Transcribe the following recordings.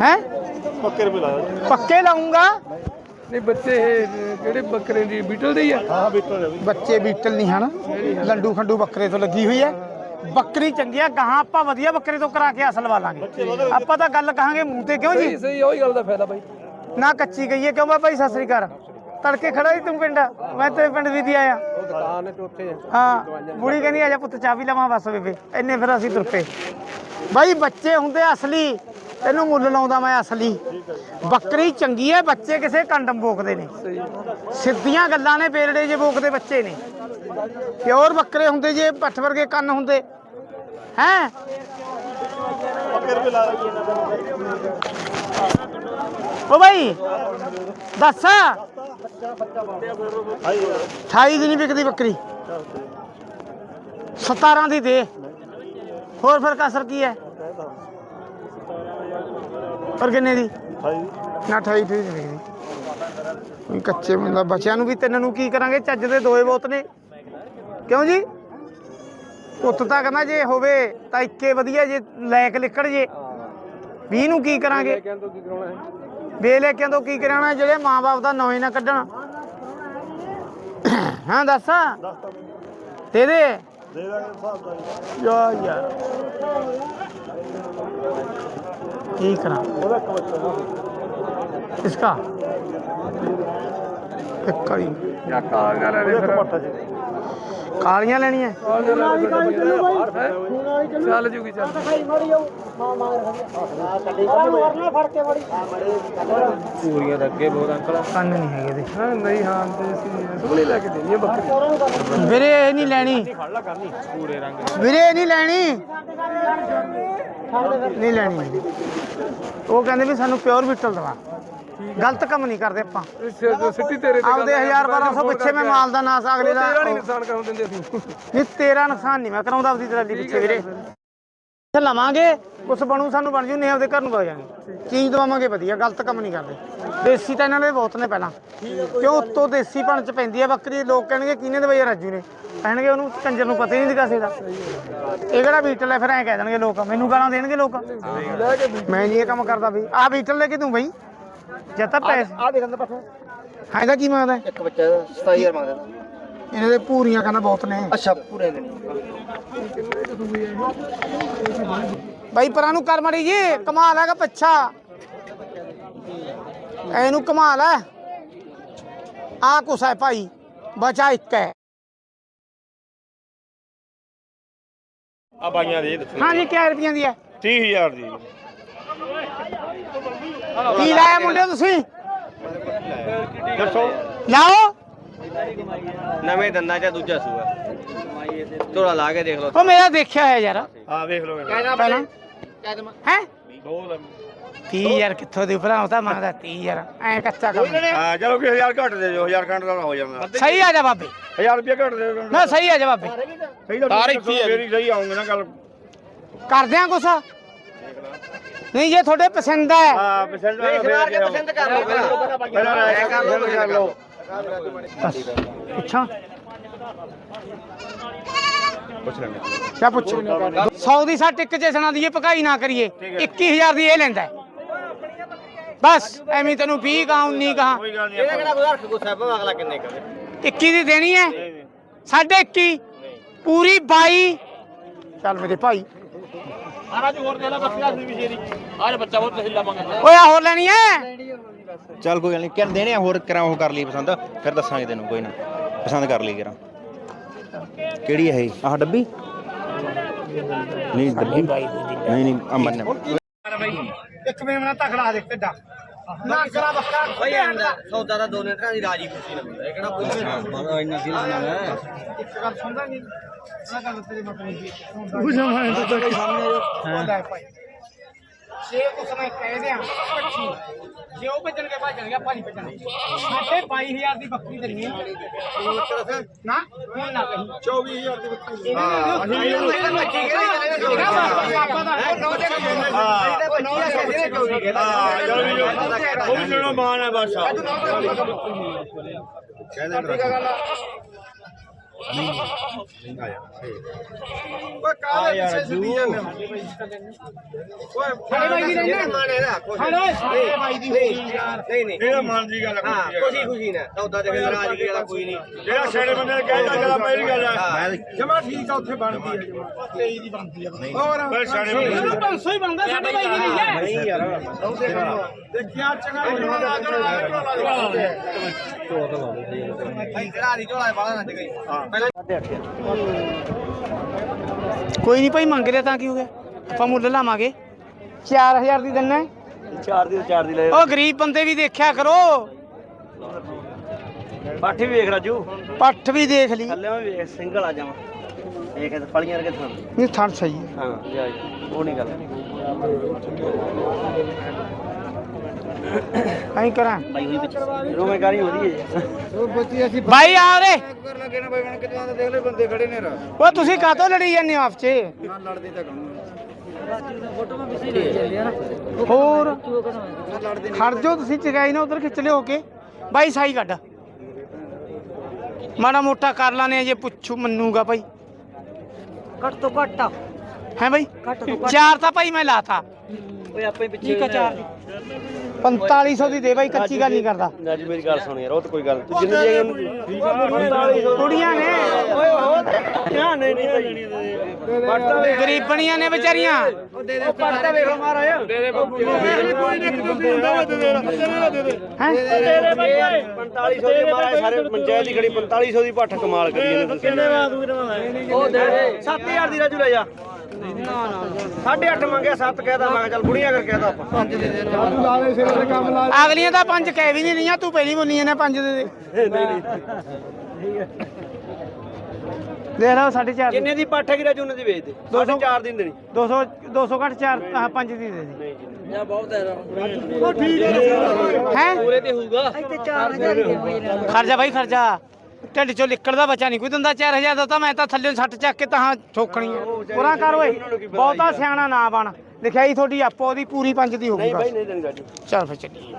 ਹੈ? ਪੱਕੇ ਰੁਪਏ ਲਾਇਆ। ਪੱਕੇ ਲਾਉਂਗਾ। ਨਹੀਂ ਬੱਚੇ ਜਿਹੜੇ ਬੱਕਰੇ ਦੀ? ਬੀਟਲ ਦੇ ਹੀ ਆ? ਹਾਂ ਬੀਟਲ ਹੈ ਬੱਚੇ ਬੀਟਲ ਨਹੀਂ ਹਨ। ਲੰਡੂ ਖੰਡੂ ਬੱਕਰੇ ਤੋਂ ਲੱਗੀ ਹੋਈ ਹੈ। ਬੱਕਰੀ ਚੰਗੀ ਆ ਗਾਹਾਂ ਆਪਾਂ ਵਧੀਆ ਬੱਕਰੇ ਤੋਂ ਕਰਾ ਕੇ ਅਸਲ ਵਾਲਾਂਗੇ। ਆਪਾਂ ਤਾਂ ਗੱਲ ਕਹਾਂਗੇ ਮੂੰਹ ਤੇ ਕਿਉਂ ਜੀ? ਸਹੀ ਉਹੀ ਗੱਲ ਦਾ ਫਾਇਦਾ ਬਾਈ। ਨਾ ਕੱਚੀ ਗਈ ਹੈ ਕਿਉਂ ਬਾਬਾ ਜੀ ਸਤਿ ਸ੍ਰੀ ਅਕਾਲ। ਤੜਕੇ ਖੜਾ ਸੀ ਤੂੰ ਪਿੰਡ। ਮੈਂ ਤੇ ਪਿੰਡ ਵੀ ਦੀ ਆਇਆ। ਦੁਕਾਨ ਹਾਂ ਬੁੜੀ ਕਹਿੰਦੀ ਆ ਜਾ ਪੁੱਤ ਚਾਹ ਵੀ ਲਵਾਂ ਬਸ ਬੇਬੇ। ਇੰਨੇ ਫਿਰ ਅਸੀਂ ਤੁਰ ਪਏ। ਬਾਈ, ਬੱਚੇ ਹੁੰਦੇ ਅਸਲੀ। ਤੈਨੂੰ ਮੁੱਲ ਲਾਉਂਦਾ ਮੈਂ ਅਸਲੀ। ਬੱਕਰੀ ਚੰਗੀ ਹੈ, ਬੱਚੇ ਕਿਸੇ ਕੰਡਮ ਬੋਕਦੇ ਨੇ। ਸਿੱਧੀਆਂ ਗੱਲਾਂ ਨੇ, ਬੇਲੜੇ ਜੇ ਬੋਕਦੇ ਬੱਚੇ ਨੇ। ਪਿਓਰ ਬੱਕਰੇ ਹੁੰਦੇ ਜੇ, ਪੱਠ ਵਰਗੇ ਕੰਨ ਹੁੰਦੇ। ਹੈ? ਉਹ ਬਾਈ, ਦੱਸ। ਹਾਈ 28 ਦੀ ਨਹੀਂ ਵਿਕਦੀ ਬੱਕਰੀ। 17 ਦੀ ਦੇ। ਹੋਰ ਫਿਰ ਕਸਰ ਕੀ ਹੈ? ਪਰ ਕਿੰਨੇ ਦੀ? ਹਾਈ ਨਾ 28 ਦੀ ਨਹੀਂ ਕੱਚੇ ਮੁੰਡਾ ਬੱਚਿਆਂ ਨੂੰ ਵੀ ਤਿੰਨ ਨੂੰ ਕੀ ਕਰਾਂਗੇ? ਚੱਜ ਦੇ ਦੋਏ ਬੋਤ ਨੇ। ਕਿਉਂ ਜੀ? ਪੁੱਤ ਤਾਂ ਕਹਿੰਦਾ ਜੇ ਹੋਵੇ ਤਾਂ ਇੱਕੇ ਵਧੀਆ ਜੇ ਲੈਕ ਲਿਕੜ ਜੇ। 20 ਨੂੰ ਕੀ ਕਰਾਂਗੇ? ਕਹਿੰਦੇ ਕੀ ਕਰਾਉਣਾ ਹੈ ਬੇਲੇਕਿਆਂ ਤੋਂ ਕੀ ਕਰਾਣਾ? ਜਿਹੜੇ ਮਾਪੇ ਦਾ ਨਾਂ ਨਾ ਕੱਢਣ। ਹਾਂ ਦੱਸ। ਦੇ ਦੇ। ਦੇ ਦਾਂਗੇ ਹਿਸਾਬ ਦਾ। ਯਾ ਯਾਰ ਕੀ ਕਰਾਂ? ਉਹਦਾ ਨਾ ਇਸਕਾ ਇੱਕ ਕਾਲੀਆਂ ਇੱਕ ਜੀ ਲੈਣੀਆਂ ਕਾਲੀਆਂ ਲੈ ਲੈ ਫਿਰ। ਬਾਹਰ ਹੈ ਚੱਲ ਜੂਗੀ ਚੱਲ। ਪੂਰੀਆਂ ਦਾ ਅੱਗੇ ਬਹੁਤ ਅੰਕਲ। ਕੰਨ ਨਹੀਂ ਹੈਗੇ ਦੇ ਹਾਂ ਨਹੀਂ ਹਾਂ ਤੇ ਅਸੀਂ ਸੋਹਣੀ ਲੈ ਕੇ ਦੇਣੀ ਹੈ ਬੱਕਰੀ। ਵੀਰੇ ਇਹ ਨਹੀਂ ਲੈਣੀ। ਪੂਰੇ ਰੰਗ ਵੀਰੇ ਇਹ ਨਹੀਂ ਲੈਣੀ। ਨਹੀਂ ਲੈਣੀ। ਉਹ ਕਹਿੰਦੇ ਵੀ ਸਾਨੂੰ ਪਿਓਰ ਬਿੱਟਲ ਦਵਾ। ਗਲਤ ਕੰਮ ਨਹੀਂ ਕਰਦੇ ਆਪਾਂ। ਸਿੱਟੀ ਤੇਰੇ ਤੇ ਆਪਦੇ 1000 1200 ਪਿੱਛੇ ਮੈਂ ਮਾਲ ਦਾ ਨਾਸ ਅਗਲੇ ਦਾ ਤੇਰਾ ਨਹੀਂ ਨੁਕਸਾਨ ਕਰਨ ਦਿੰਦੇ ਅਸੀਂ। ਨਹੀਂ ਤੇਰਾ ਨੁਕਸਾਨ ਨਹੀਂ ਮੈਂ ਕਰਾਉਂਦਾ ਆਪਦੀ ਟਰਾਲੀ ਪਿੱਛੇ ਵੀਰੇ। ਇੱਥੇ ਲਵਾਂਗੇ ਕੁਛ ਬਣੂ ਸਾਨੂੰ ਬਣ ਜੂ ਨਹੀਂ ਆਪਦੇ ਘਰ ਨੂੰ ਵਗ ਜਾਾਂਗੇ ਚੀਜ਼ ਦਵਾਵਾਂਗੇ ਵਧੀਆ ਗਲਤ ਕੰਮ ਨਹੀਂ ਕਰਦੇ। ਦੇਸੀ ਤਾਂ ਇਹਨਾਂ ਦੇ ਬਹੁਤ ਨੇ ਪਹਿਲਾਂ। ਕਿਉਂ ਉੱਤੋਂ ਦੇਸੀ ਪਣ ਚ ਪੈਂਦੀ ਆ ਬੱਕਰੀ ਲੋਕ ਕਹਿਣਗੇ ਕਿਹਨੇ ਦਵਾਈ ਰਾਜੂ ਨੇ? ਕਹਿਣਗੇ ਉਹਨੂੰ ਕੰਜਰ ਨੂੰ ਪਤਾ ਹੀ ਨਹੀਂ ਕਾਸੇ ਦਾ। ਇਹ ਕਿਹੜਾ ਬੀਟਲ ਹੈ ਫਿਰ ਐਂ ਕਹਿ ਦੇਣਗੇ ਲੋਕ। ਮੈਨੂੰ ਗਾਲਾਂ ਦੇਣਗੇ ਲੋਕ। ਵੀ ਮੈਂ ਨਹੀਂ ਇਹ ਕੰਮ ਕਰਦਾ ਬਈ ਆਹ ਬੀਟਲ ਲੈ ਕੇ ਤੂੰ ਬਈ। ਜਦ ਤੱਕ ਪੈਸੇ ਆ ਦੇਖਣ ਦਾ ਪੱਠਾ ਹਾਂ ਇਹਦਾ ਕੀ ਮੰਗਦਾ ਹੈ? ਇੱਕ ਬੱਚਾ 27000 ਮੰਗਦਾ। ਇਹਨਾਂ ਦੇ ਪੂਰੀਆਂ ਕਹਿੰਦਾ ਬਹੁਤ ਨੇ। ਅੱਛਾ ਪੂਰੇ ਦਿਨ ਬਾਈ ਪਰਾਂ ਨੂੰ ਕਰ ਮੜੀ ਜੀ ਕਮਾਲ ਹੈਗਾ ਪੱਛਾ। ਇਹਨੂੰ ਕਮਾਲ ਹੈ। ਆ ਕੁਛ ਹੈ ਭਾਈ ਬਚਾ ਇੱਕ ਹੈ। ਆ ਬਾਈਆਂ ਦੇ ਦੱਸੋ। ਹਾਂ ਜੀ ਕਿਆ ਰੁਪਈਆਂ ਦੀ ਹੈ? 30000 ਦੀ। ਕੀ ਲਾਇਆ ਮੁੰਡੇ ਤੁਸੀਂ? ਦੱਸੋ। ਲਾਓ। ਨਵੇਂ ਦੰਦਾਂ ਚ ਦੂਜਾ ਸੂਆ। ਥੋੜਾ ਲਾ ਕੇ ਦੇਖ ਲਓ। ਉਹ ਮੇਰਾ ਦੇਖਿਆ ਹੋਇਆ ਯਾਰ। ਆ ਵੇਖ ਲਓ ਪਹਿਲਾਂ। ਹੈ? ਦੋ ਲੈ 30 ਯਾਰ ਕਿੱਥੋਂ ਦੀ ਭਰਾ ਤਾਂ ਮੰਗਦਾ 30 ਯਾਰ ਐ ਕੱਚਾ ਕੰਮ। ਹਾਂ ਚਲੋ ਕਿ 1000 ਘੱਟ ਦੇ ਦਿਓ 1000 ਘੱਟ ਦਾ ਹੋ ਜਾਂਦਾ। ਸਹੀ ਆ ਜਾ ਬਾਬੇ। 1000 ਰੁਪਏ ਘੱਟ ਦੇ ਦਿਓ ਨਾ ਸਹੀ ਆ ਜਾ ਬਾਬੇ। ਸਹੀ ਹੀ ਸਹੀ ਆਉਂਗੇ ਨਾ ਗੱਲ ਕਰਦੇ ਆ ਕੁਛ ਨਹੀਂ ਜੇ ਤੁਹਾਡੇ ਪਸੰਦ ਹੈ। ਹਾਂ ਪਸੰਦ ਫੇਰ ਪਸੰਦ ਕਰ ਲਓ ਪਹਿਲਾਂ। ਪਹਿਲਾਂ ਰਾਇ ਕਰ ਲਓ ਕਰ ਲਓ ਪੁੱਛਾਂ ਪੁੱਛ ਲੈਂਦੇ ਕਿਆ ਪੁੱਛੋ 100 ਦੀ ਸੱਟ ਇੱਕ ਜਸਣਾ ਦੀ ਇਹ ਪਕਾਈ ਨਾ ਕਰੀਏ। 21000 ਦੀ ਇਹ ਲੈਂਦਾ। ਬਸ ਐਵੇਂ ਤੈਨੂੰ 20 ਕਹਾਂ 19 ਕਹਾਂ। ਇਹਦਾ ਕਿਹੜਾ ਕੋਈ ਹਰਖ ਗੁੱਸਾ ਪਾ ਅਗਲਾ ਕਿੰਨੇ ਕਰੇ? 21 ਦੀ ਦੇਣੀ ਹੈ। ਸਾਢੇ 21 ਪੂਰੀ 22 ਚੱਲ ਮੇਰੇ ਭਾਈ। ਆਰਾਜ ਹੋਰ ਦੇ ਲੈ ਬੱਚਾ ਸੀ ਵਿਸ਼ੇਰੀ ਆਜ ਬੱਚਾ ਹੋਰ ਤਹਿਲਾ ਮੰਗਦਾ। ਓਏ ਆਹ ਹੋਰ ਲੈਣੀ ਹੈ ਚੱਲ ਕੋਈ ਗੱਲ ਨਹੀਂ ਕਿੰਨ ਦੇਣੇ ਆ ਹੋਰ ਕਰਾਂ ਉਹ ਕਰ ਲਈ ਪਸੰਦ? ਫਿਰ ਦੱਸਾਂਗੇ ਤੈਨੂੰ ਕੋਈ ਨਾ। ਪਸੰਦ ਕਰ ਲਈ ਕਰਾਂ। ਕਿਹੜੀ ਹੈ ਇਹ? ਆਹ ਡੱਬੀ? ਨਹੀਂ ਡੱਬੀ। ਨਹੀਂ ਨਹੀਂ ਆ ਮੰਨ ਇੱਕ ਮੇਮਣਾ ਤਖੜਾ ਦੇ ਕਿੱਡਾ ਨਾ ਕਰਾ ਬੱਕਰਾ ਬਈ ਆਂਦਾ ਸੌਦਾ ਦਾ ਦੋ ਨੇਟਰਾਂ ਦੀ ਰਾਜੀ ਖੁਸ਼ੀ ਨਾ ਹੁੰਦਾ ਇਹ ਕਿਹੜਾ ਕੋਈ ਮਾਮਾ ਇੰਨਾ ਸੀ ਨਾ ਇੱਕ ਗੱਲ ਸੁਣਦਾ ਨਹੀਂ ਆ ਗੱਲ ਤੇਰੀ ਮਤਲਬ ਜੀ ਉਹ ਜਮਾਂ ਤਾਂ ਸਾਹਮਣੇ ਹਾਂ ਭਾਈ ਜੇ ਕੁਛ ਮੈਂ ਕਹਿ ਦਿਆਂ ਪੱਛੀ ਜੇ ਉਹ ਭੱਜਣਗੇ ਭੱਜਣਗੇ ਆਪਾਂ ਨਹੀਂ ਭੱਜਣੇ ਸਾਡੇ 22000 ਦੀ ਬੱਕਰੀ ਦੇਣੀ ਹੈ ਨਾ ਹੁਣ ਨਾ ਕਹੀਂ 24000 ਦੀ ਬੱਕਰੀ ਹਾਂ ਹਾਂ ਚਲ ਵੀ ਉਹ ਵੀ ਜਿਹੜਾ ਮਾਨ ਹੈ ਬਸ ਇਹਦਾ ਮਨ ਦੀ ਗੱਲ ਖੁਸ਼ੀ ਖੁਸ਼ੀ ਨੇ ਸੌਦਾ ਦੇ ਨਾਰਾਜ਼ਗੀ ਵਾਲਾ ਕੋਈ ਨਹੀਂ। ਜਿਹੜਾ ਛੜੇ ਬੰਦੇ ਨੇ ਕਹਿਦਾ ਜਿਹੜਾ ਪਹਿਲੀ ਗੱਲ ਆ ਜਮਾ ਠੀਕ ਆ ਉੱਥੇ ਬਣਦੀ ਹੈ ਜਮਾ 23 ਦੀ ਬਣਦੀ ਆ ਹੋਰ ਪਰ ਛੜੇ ਬੰਦੇ 500 ਹੀ ਬਣਦਾ ਸਾਡੇ ਭਾਈ ਦੀ ਨਹੀਂ ਹੈ ਨਹੀਂ ਯਾਰ ਦੇਖਿਆ ਚੰਗਾ ਲਾ ਭਾਈ ਚੜਾ ਦੀ ਝੋਲਾ ਬਾਹਰ ਨੱਜ ਗਈ ਕੋਈ ਨਹੀਂ ਭਾਈ ਮੰਗ ਲਿਆ ਤਾਂ ਕੀ ਹੋ ਗਿਆ? ਆਪਾਂ ਮੁੱਲ ਲਾਵਾਂਗੇ। 4000 ਦੀ ਦਿੰਨਾ ਚਾਰ ਦੀ ਚਾਰ ਦੀ ਲੈ ਉਹ ਗਰੀਬ ਬੰਦੇ ਵੀ ਦੇਖਿਆ ਕਰੋ। ਪਾਠੀ ਵੀ ਵੇਖ ਰਾਜੂ ਪੱਠ ਵੀ ਦੇਖ ਲਈ। ਥੱਲੇ ਵੀ ਵੇਖ ਸਿੰਗਲ ਆ ਜਾਵਾਂ। ਇਹ ਕਿ ਫਲੀਆਂ ਰਕੇ ਥਾਂ ਨਹੀਂ ਥਣ ਸਹੀ ਹੈ। ਹਾਂ ਜਾ। ਉਹ ਨਹੀਂ ਗੱਲ। ਐਂ ਕਰਾਂ। ਹੋਈ ਭਾਈ ਆ ਰੇ ਕਰ ਲੱਗੇ ਨਾ ਬਾਈ ਬਣ ਕੇ ਤਾਂ ਦੇਖ ਲੈ ਬੰਦੇ ਖੜੇ ਨੇ ਰਾ ਉਹ ਤੁਸੀਂ ਕਾਤੋਂ ਲੜੀ ਜਾਂਦੇ ਹੋ ਆਪ 'ਚ? ਨਾ ਲੜਦੇ ਤਾਂ ਕਹੂੰ ਹੋਰ ਖੜ ਜਾਓ ਤੁਸੀਂ ਚਗਾਈ ਨਾ ਉਧਰ ਖਿੱਚ ਲਿਓ ਕੇ। ਬਾਈ ਸਾਈ ਕੱਢ। ਮਾੜਾ ਮੋਟਾ ਕਰ ਲਾਨੇ ਜੇ ਪੁੱਛੂ ਮੰਨੂਗਾ ਭਾਈ ਘੱਟ ਤੋਂ ਘੱਟ ਹੈ ਭਾਈ ਚਾਰ ਤਾਂ ਭਾਈ ਮੈਂ ਲਾਤਾ। ਓਏ ਆਪੇ ਪਿੱਛੇ ਠੀਕ ਆ ਚਾਰ ਦੀ 4500 ਦੀ ਦੇ ਬਾਈ ਕੱਚੀ ਗੱਲ ਨਹੀਂ ਕਰਦਾ। ਰਾਜੂ ਮੇਰੀ ਗੱਲ ਸੁਣ ਯਾਰ ਉਹ ਤਾਂ ਕੋਈ ਗੱਲ ਤੂੰ ਜਿੰਨੀ ਜੇ ਉਹਨੂੰ ਠੀਕ ਆ। 4500 ਕੁੜੀਆਂ ਨੇ। ਓਏ ਹੋ ਧਿਆਨ ਨਹੀਂ ਨਹੀਂ ਵੇ ਗਰੀਬਣੀਆਂ ਨੇ ਵਿਚਾਰੀਆਂ। ਉਹ ਪੜਦਾ ਵੇਖ ਮਹਾਰਾਜ। ਦੇ ਦੇ ਕੋਈ ਨਹੀਂ ਹੈ? ਦੇ ਬਾਈ 4500 ਦੀ ਮਹਾਰਾਜ ਸਾਰੇ ਪੰਚਾਇਤ ਦੀ ਖੜੀ 4500 ਦੀ ਪੱਠ ਕਮਾਲ ਕਰੀ ਜਾਂਦੇ ਕਿੰਨੇ ਉਹ ਦੇ ਦੇ। 7000 ਦੀ ਰਾਜੂ ਲੈ ਜਾ। ਨਾ ਨਾ 8.5 ਮੰਗਿਆ 7 ਕਹਿਦਾ ਮੈਂ ਕਿਹਾ ਚੱਲ ਬੁੜੀਆਂ ਕਰ ਕਹਿਦਾ ਆਪਾਂ। ਲਾਵੇ ਸਿਰੇ ਤੇ ਕੰਮ ਲਾ। ਅਗਲੀਆਂ ਤਾਂ ਪੰਜ ਕਹਿ ਵੀ ਨਹੀਂ ਰਹੀਆਂ ਤੂੰ ਪਹਿਲੀ ਬੋਲੀਆਂ ਨੇ ਪੰਜ ਦੇ ਦੇ। ਦੇਖ ਲਓ 4.5 ਕਿੰਨੇ ਦੀ ਪੱਠ ਹੈ ਕਿ ਰਾਜੂ ਨੇ ਦੀ ਵੇਚ ਦੇ? 4 ਦਿਨ ਦੇਣੀ। 200 200 ਘੱਟ 4 5 ਦੀ ਦੇ ਦੇ। ਜਾਂ ਬਹੁਤ ਹੈ ਹੈ? ਪੂਰੇ ਤੇ ਹੋਊਗਾ। ਇੱਥੇ 4000 ਦੀ ਦੇਣੀ ਇਹਨਾਂ ਨੂੰ ਖਰਜਾ ਭਾਈ ਖਰਜਾ ਢਿੱਡ ਚੋਂ ਨਿਕਲਦਾ ਬੱਚਾ ਨਹੀਂ ਕੋਈ ਦਿੰਦਾ 4000 ਦਾ ਤਾਂ ਮੈਂ ਤਾਂ ਥੱਲੇ ਸੱਟ ਚੱਕ ਕੇ ਤਾਂ ਠੋਕਣੀ ਆ। ਪੂਰਾ ਕਰ ਓਏ। ਬਹੁਤਾ ਸਿਆਣਾ ਨਾ ਬਣ। ਲਿਖਾਈ ਤੁਹਾਡੀ ਆਪੋ ਉਹਦੀ ਪੂਰੀ ਪੰਜ ਦੀ ਹੋਊਗੀ ਨਹੀਂ ਬਸ। ਬਾਈ ਨਹੀਂ ਦੇਣੀ ਰਾਜੂ ਚੱਲ ਫਿਰ ਚੱਲੀਏ।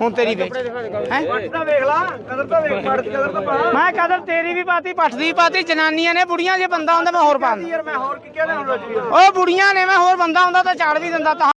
ਹੁਣ ਤੇਰੀ ਵੇਚ ਹੈ? ਵੇਖ ਲਾ ਕਦਰ ਤਾਂ ਵੇਖ ਦੀ ਕਦਰ ਤਾਂ ਪਾ। ਮੈਂ ਕਦਰ ਤੇਰੀ ਵੀ ਪਾਤੀ ਪੱਠ ਦੀ ਪਾਤੀ ਜਨਾਨੀਆਂ ਨੇ ਬੁੜੀਆਂ ਜੇ ਬੰਦਾ ਹੁੰਦਾ ਮੈਂ ਹੋਰ ਪਾਉਂਦਾ। ਯਾਰ ਮੈਂ ਹੋਰ ਕੀ ਕਹਿਣਾ ਹੁਣ ਰਾਜੂ ਓ ਬੁੜੀਆਂ ਨੇ ਮੈਂ ਹੋਰ ਬੰਦਾ ਹੁੰਦਾ ਤਾਂ ਚਾੜ ਵੀ ਦਿੰਦਾ ਤਾਂ।